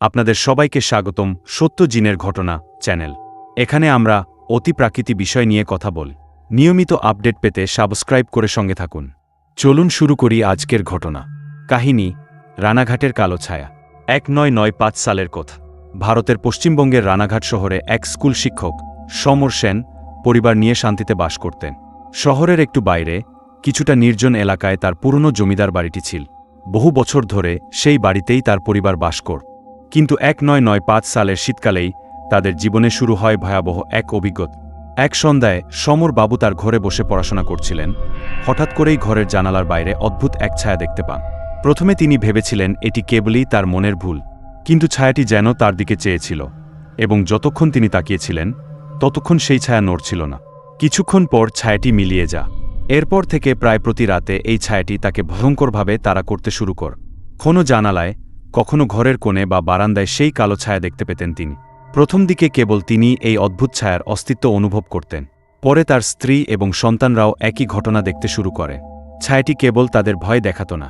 আপনাদের সবাইকে স্বাগতম সত্য জিনের ঘটনা চ্যানেল। এখানে আমরা অতি প্রাকৃতিক বিষয় নিয়ে কথা বল। নিয়মিত আপডেট পেতে সাবস্ক্রাইব করে সঙ্গে থাকুন। চলুন শুরু করি আজকের ঘটনা। কাহিনী, রানাঘাটের কালো ছায়া। এক নয় নয় পাঁচ সালের কথা। ভারতের পশ্চিমবঙ্গের রানাঘাট শহরে এক স্কুল শিক্ষক, সমর সেন, পরিবার নিয়ে শান্তিতে বাস করতেন। শহরের একটু বাইরে, কিছুটা নির্জন এলাকায় তার পুরনো জমিদার বাড়িটি ছিল। বহু বছর ধরে সেই বাড়িতেই তার পরিবার বাস কর কিন্তু এক নয় নয় পাঁচ সালের শীতকালেই তাদের জীবনে শুরু হয় ভয়াবহ এক অভিজ্ঞতা। এক সন্ধ্যায় সমর বাবু তার ঘরে বসে পড়াশোনা করছিলেন। হঠাৎ করেই ঘরের জানালার বাইরে অদ্ভুত এক ছায়া দেখতে পান। প্রথমে তিনি ভেবেছিলেন এটি কেবলই তার মনের ভুল, কিন্তু ছায়াটি যেন তার দিকে চেয়েছিল এবং যতক্ষণ তিনি তাকিয়েছিলেন, ততক্ষণ সেই ছায়া নড়ছিল না। কিছুক্ষণ পর ছায়াটি মিলিয়ে যা। এরপর থেকে প্রায় প্রতি রাতে এই ছায়াটি তাকে ভয়ঙ্করভাবে তারা করতে শুরু কর। কোনো জানালায় কখনো ঘরের কোণে বা বারান্দায় সেই কালো ছায়া দেখতে পেতেন তিনি। প্রথম দিকে কেবল তিনি এই অদ্ভুত ছায়ার অস্তিত্ব অনুভব করতেন। পরে তার স্ত্রী এবং সন্তানরাও একই ঘটনা দেখতে শুরু করে। ছায়াটি কেবল তাদের ভয় দেখাত না।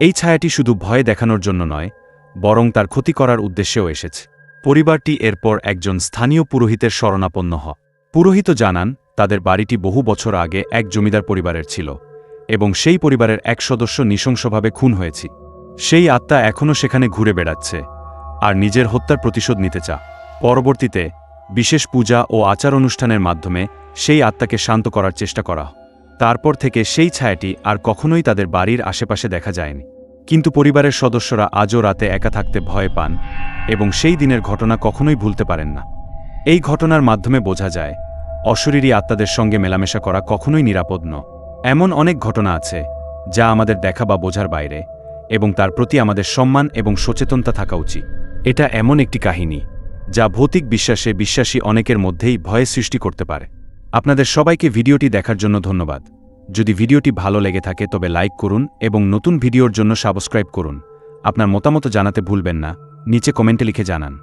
এই ছায়াটি শুধু ভয় দেখানোর জন্য নয়, বরং তার ক্ষতি করার উদ্দেশ্যেও এসেছে। পরিবারটি এরপর একজন স্থানীয় পুরোহিতের শরণাপন্ন হ পুরোহিত জানান, তাদের বাড়িটি বহু বছর আগে এক জমিদার পরিবারের ছিল, এবং সেই পরিবারের এক সদস্য নৃশংসভাবে খুন হয়েছে। সেই আত্মা এখনও সেখানে ঘুরে বেড়াচ্ছে, আর নিজের হত্যার প্রতিশোধ নিতে চা। পরবর্তীতে, বিশেষ পূজা ও আচার অনুষ্ঠানের মাধ্যমে সেই আত্মাকে শান্ত করার চেষ্টা করা। তারপর থেকে সেই ছায়াটি আর কখনোই তাদের বাড়ির আশেপাশে দেখা যায়নি। কিন্তু পরিবারের সদস্যরা আজও রাতে একা থাকতে ভয় পান এবং সেই দিনের ঘটনা কখনোই ভুলতে পারেন না। এই ঘটনার মাধ্যমে বোঝা যায়, অশরীরী আত্মাদের সঙ্গে মেলামেশা করা কখনোই নিরাপদ ন এমন অনেক ঘটনা আছে যা আমাদের দেখা বা বোঝার বাইরে। এবং তার প্রতি আমাদের সম্মান এবং সচেতনতা থাকা উচিত। এটা এমন একটি কাহিনী, যা ভৌতিক বিশ্বাসে বিশ্বাসী অনেকের মধ্যেই ভয়ের সৃষ্টি করতে পারে। আপনাদের সবাইকে ভিডিওটি দেখার জন্য ধন্যবাদ। যদি ভিডিওটি ভালো লেগে থাকে, তবে লাইক করুন এবং নতুন ভিডিওর জন্য সাবস্ক্রাইব করুন। আপনার মতামত জানাতে ভুলবেন না। নিচে কমেন্টে লিখে জানান।